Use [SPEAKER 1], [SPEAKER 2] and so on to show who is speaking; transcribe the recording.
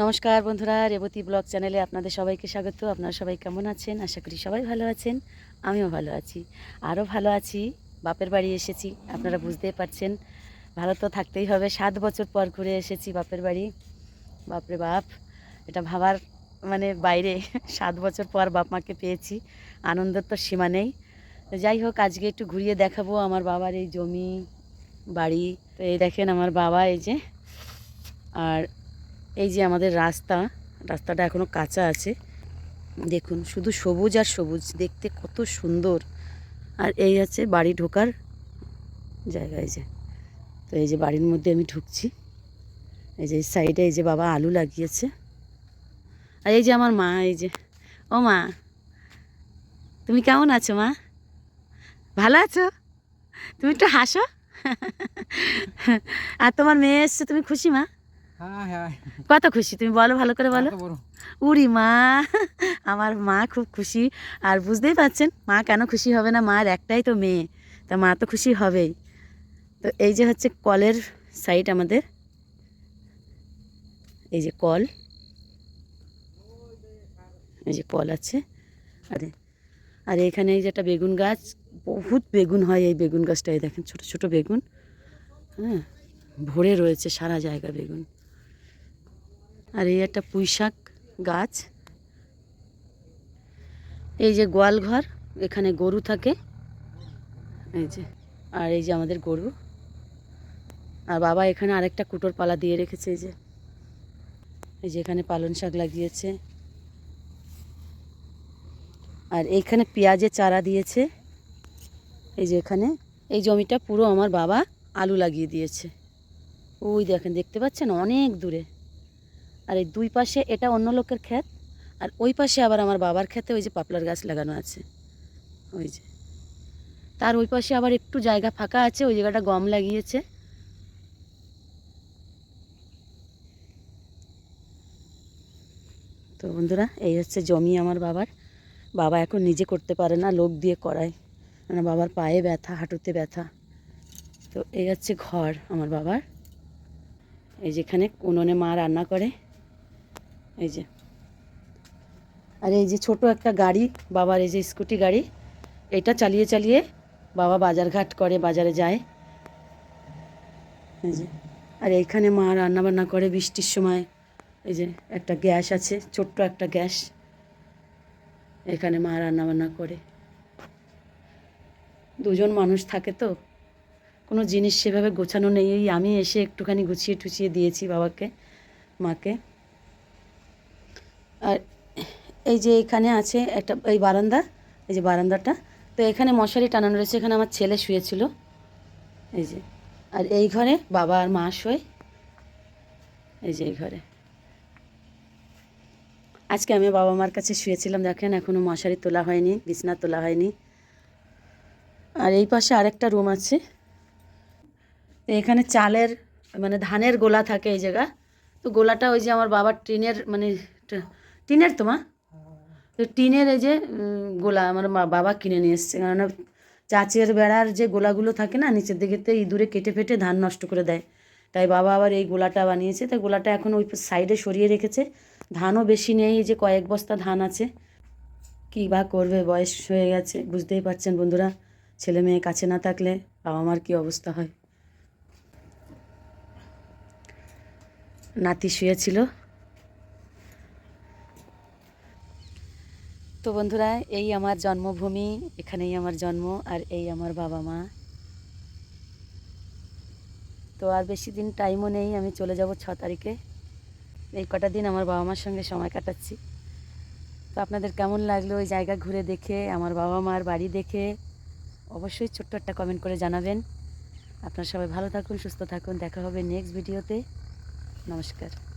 [SPEAKER 1] নমস্কার বন্ধুরা, রেবতী ব্লগ চ্যানেলে আপনাদের সবাইকে স্বাগত। আপনারা সবাই কেমন আছেন? আশা করি সবাই ভালো আছেন, আমিও ভালো আছি। আরও ভালো আছি, বাপের বাড়ি এসেছি, আপনারা বুঝতেই পারছেন। ভালো তো থাকতেই হবে, সাত বছর পর ঘুরে এসেছি বাপের বাড়ি। বাপরে বাপ, এটা ভাবার মানে বাইরে, সাত বছর পর বাপ মাকে পেয়েছি, আনন্দের তো সীমা নেই। যাই হোক, আজকে একটু ঘুরিয়ে দেখাবো আমার বাবার এই জমি, বাড়ি। তো এই দেখেন আমার বাবা, এই যে, আর এই যে আমাদের রাস্তা, রাস্তাটা এখনও কাঁচা আছে। দেখুন, শুধু সবুজ আর সবুজ, দেখতে কত সুন্দর। আর এই আছে বাড়ি ঢোকার জায়গা এই যে। তো এই যে বাড়ির মধ্যে আমি ঢুকছি। এই যে সাইডে এই যে বাবা আলু লাগিয়েছে। আর এই যে আমার মা, এই যে। ও মা, তুমি কেমন আছো মা? ভালো আছো? তুমি একটু হাসো। আর তোমার মেয়ে এসছে, তুমি খুশি মা? কত খুশি তুমি বলো ভালো করে বলো। উড়ি মা আমার মা খুব খুশি। আর বুঝতেই পারছেন মা কেন খুশি হবে না? মার একটাই তো মেয়ে তা মা তো খুশি হবেই। তো এই যে হচ্ছে কলের সাইড আমাদের। এই যে কল। এই যে কল আছে। আরে আর এখানে এই যে একটা বেগুন গাছ বহুত বেগুন হয় এই বেগুন গাছটাই দেখেন ছোট ছোট বেগুন। হ্যাঁ ভরে রয়েছে সারা জায়গা বেগুন। আর এই একটা পুঁই শাক গাছ। এই যে গোয়াল ঘর, এখানে গরু থাকে। এই যে, আর এই যে আমাদের গরু। আর বাবা এখানে আরেকটা কুটোর পালা দিয়ে রেখেছে, এই যে। এই যে এখানে পালন শাক লাগিয়েছে। আর এইখানে পেঁয়াজের চারা দিয়েছে। এই যে এখানে, এই জমিটা পুরো আমার বাবা আলু লাগিয়ে দিয়েছে। ওই দেখেন, দেখতে পাচ্ছেন? অনেক দূরে। আর এই দুই পাশে এটা অন্য লোকের ক্ষেত, আর ওই পাশে আবার আমার বাবার ক্ষেতে ওই যে পাপলার গাছ লাগানো আছে। ওই যে। তার ওই পাশে আবার একটু জায়গা ফাঁকা আছে, ওই জায়গাটা গম লাগিয়েছে। তো বন্ধুরা, এই হচ্ছে জমি আমার বাবার। বাবা এখন নিজে করতে পারে না, লোক দিয়ে করায়। মানে বাবার পায়ে ব্যথা, হাঁটুতে ব্যথা। তো এই হচ্ছে ঘর আমার বাবার। এই যেখানে উনুনে মা রান্না করে। এই যে। আর এই যে ছোট একটা গাড়ি, বাবার এই যে স্কুটি গাড়ি, এটা চালিয়ে চালিয়ে বাবা বাজারঘাট করে, বাজারে যায়। এই যে। আর এইখানে মা রান্না বান্না করে বৃষ্টির সময়। এই যে একটা গ্যাস আছে, ছোট্ট একটা গ্যাস। এখানে মা রান্না বান্না করে। দুজন মানুষ থাকে তো। কোনো জিনিস সেভাবে গোছানো নেই। আমি এসে একটুখানি গুছিয়ে টুছিয়ে দিয়েছি বাবাকে, মাকে। আর এই যে এখানে আছে একটা, এই বারান্দা, এই যে বারান্দাটা। তো এখানে মশারি টানানো রয়েছে, এখানে আমার ছেলে শুয়েছিল। এই যে, আর এই ঘরে বাবা আর মা শোয়। এই যে এই ঘরে। আজকে আমি বাবা মার কাছে শুয়েছিলাম, দেখেন এখনও মশারি তোলা হয়নি, বিছনা তোলা হয়নি। আর এই পাশে আরেকটা রুম আছে। এখানে চালের মানে ধানের গোলা থাকে এই জায়গা। তো গোলাটা ওই যে আমার বাবার টিনের মানে টিনের তো, মা? তো টিনের এই যে গোলা আমার বাবা কিনে নিয়ে এসছে। কেননা চাচের বেড়ার যে গোলাগুলো থাকে না, নিচের দিকে দিকেতে ইঁদুরে কেটে ফেটে ধান নষ্ট করে দেয়। তাই বাবা আবার এই গোলাটা বানিয়েছে। তাই গোলাটা এখন ওই সাইডে সরিয়ে রেখেছে। ধানও বেশি নেই, এই যে কয়েক বস্তা ধান আছে। কী বা করবে, বয়স হয়ে গেছে, বুঝতেই পারছেন বন্ধুরা। ছেলে মেয়ে কাছে না থাকলে বাবা মার কী অবস্থা হয়? নাতি শুয়েছিল। বন্ধুরা, এই আমার জন্মভূমি, এখানেই আমার জন্ম, আর এই আমার বাবা মা। তো আর বেশি দিন টাইমও নেই, আমি চলে যাব ছ তারিখে। এই কটা দিন আমার বাবা মার সঙ্গে সময় কাটাচ্ছি। তো আপনাদের কেমন লাগল ওই জায়গা ঘুরে দেখে, আমার বাবা মার বাড়ি দেখে? অবশ্যই ছোট্ট একটা কমেন্ট করে জানাবেন। আপনারা সবাই ভালো থাকুন, সুস্থ থাকুন। দেখা হবে নেক্সট ভিডিওতে নমস্কার।